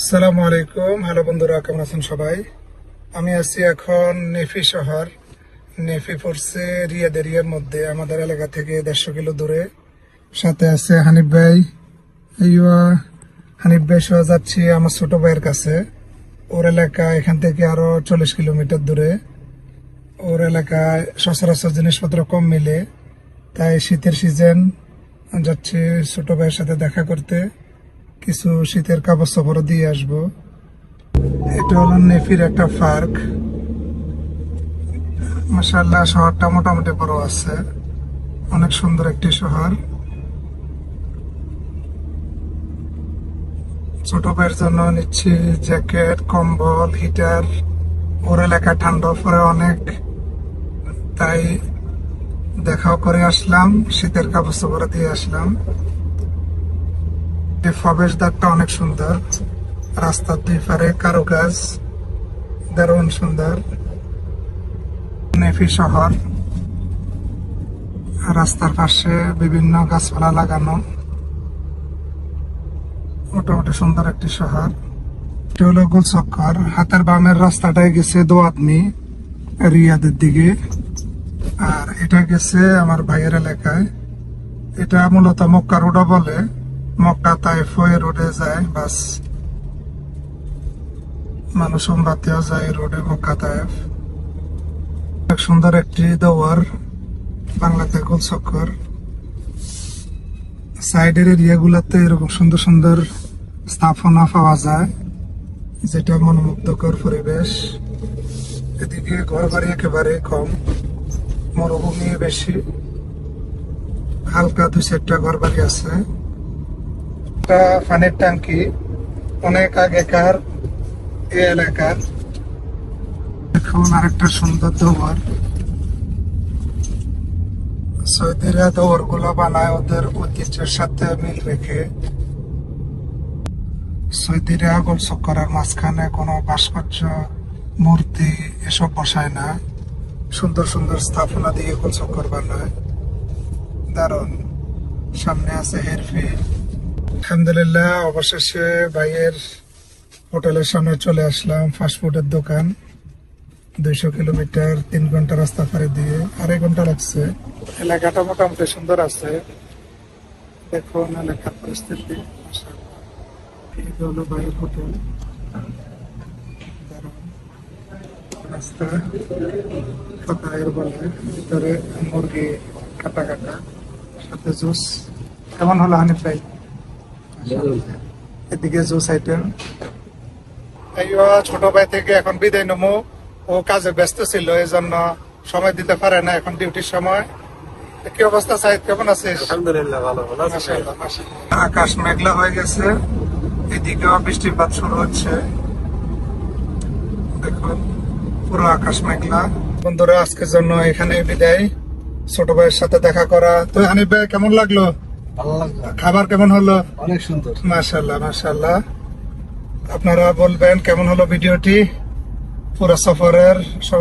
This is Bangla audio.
আসসালামু আলাইকুম। হ্যালো বন্ধুরা, কেমন আছেন সবাই? আমি আছি এখন নেফি শহর। নেফি পড়ছে রিয়াদ এরিয়ার মধ্যে, আমাদের এলাকা থেকে দেড়শো কিলো দূরে। সাথে আছে হানিফ ভাই। হানিফ ভাই সহ যাচ্ছি আমার ছোট ভাইয়ের কাছে। ওর এলাকা এখান থেকে আরও চল্লিশ কিলোমিটার দূরে। ওর এলাকায় সচরাচর জিনিসপত্র কম মিলে, তাই শীতের সিজন যাচ্ছি ছোট ভাইয়ের সাথে দেখা করতে। কিছু শীতের কাপড় সাপড় দিয়ে আসব। এটা হলো নেফির একটা পার্ক। মাসাল্লাহ শহরটা মোটামুটি বড় আছে। অনেক সুন্দর একটি শহর। ছোট ভাইয়ের জন্য নিচ্ছি জ্যাকেট, কম্বল, হিটার। ওর এলাকা ঠান্ডা পরে অনেক। তাই দেখাও করে আসলাম, শীতের কাপড় সাপড় দিয়ে আসলাম। এই প্রবেশ দ্বারটা অনেক সুন্দর, রাস্তার দুই পারে কারুকাজ দারুণ সুন্দর। নেফি শহর, রাস্তার পাশে বিভিন্ন গাছপালা লাগানো। মোটামুটি সুন্দর একটি শহর। এটা হলো গোলচক্কর। হাতের বামের রাস্তাটাই গেছে দোয়াতনি রিয়াদের দিকে। আর এটা গেছে আমার ভাইয়ের এলাকায়। এটা মূলত মক্কা রোডও বলে। মক্কা তাইফ হয়ে রোডে যায়, বাস। মানুষ বাতিও যায় রোডে মক্কা তাইফ। অনেক সুন্দর একটি দোয়ার বাংলাতে গোল চক্কর সাইডের এরিয়াগুলোতে এরকম সুন্দর সুন্দর স্থাপনা পাওয়া যায়, যেটা মনোমুগ্ধকর পরিবেশ। এদিকে ঘর বাড়ি একেবারে কম, মরুভূমি বেশি। হালকা দু চারটা ঘর বাড়ি আছে। একটা পানির ট্যাঙ্কি অনেক আগেকার এই এলাকার। এখন আরেকটা সুন্দর দোয়ার সৌদিরা দোয়ারগুলো বানায় ওদের ঐতিহ্যের সাথে মিল রেখে। সৌদিরা গোল চক্করের মাঝখানে কোনো ভাস্কর্য, মূর্তি এসব বসায় না। সুন্দর সুন্দর স্থাপনা দিয়ে গোল চক্কর বানায়। দারুণ। সামনে আছে হেরফি। আলহামদুলিল্লাহ, অবশেষে ভাইয়ের হোটেলের সামনে চলে আসলাম ফাস্টফুডের দোকান। দুইশো কিলোমিটার, তিন ঘণ্টা রাস্তা পাড়ি দিয়ে, আড়াই ঘণ্টা লাগছে। এলাকাটা মোটামুটি সুন্দর আছে। দেখুন এলাকার পরিস্থিতি। হলো ভাইয়ের হোটেল। রাস্তা বলে, ভিতরে মুরগি কাটা কাটা, সাথে জুস। কেমন হলো হানিফ ভাই? এদিকে জুস আইটেম ছোট ভাই থেকে এখন বিদায় নমু ও কাজে ব্যস্ত ছিল এই জন্য সময় দিতে পারে না এখন ডিউটির সময়। কি অবস্থা সাইদ কেমন আছিস? আলহামদুলিল্লাহ ভালো ভালো আছি ভাই। মাশাআল্লাহ, মাশাআল্লাহ। আকাশ মেঘলা হয়ে গেছে এদিকেও বৃষ্টিপাত শুরু হচ্ছে। দেখুন পুরো আকাশ মেঘলা। বন্ধুরা আজকের জন্য এখানে বিদায়। ছোট ভাইয়ের সাথে দেখা করা। তো হানিফ ভাই কেমন লাগল? খাবার কেমন হলো? অনেক সুন্দর। মাসাল্লাহ মাশাল্লাহ আপনারা বলবেন কেমন হলো ভিডিওটি? পুরো সফরের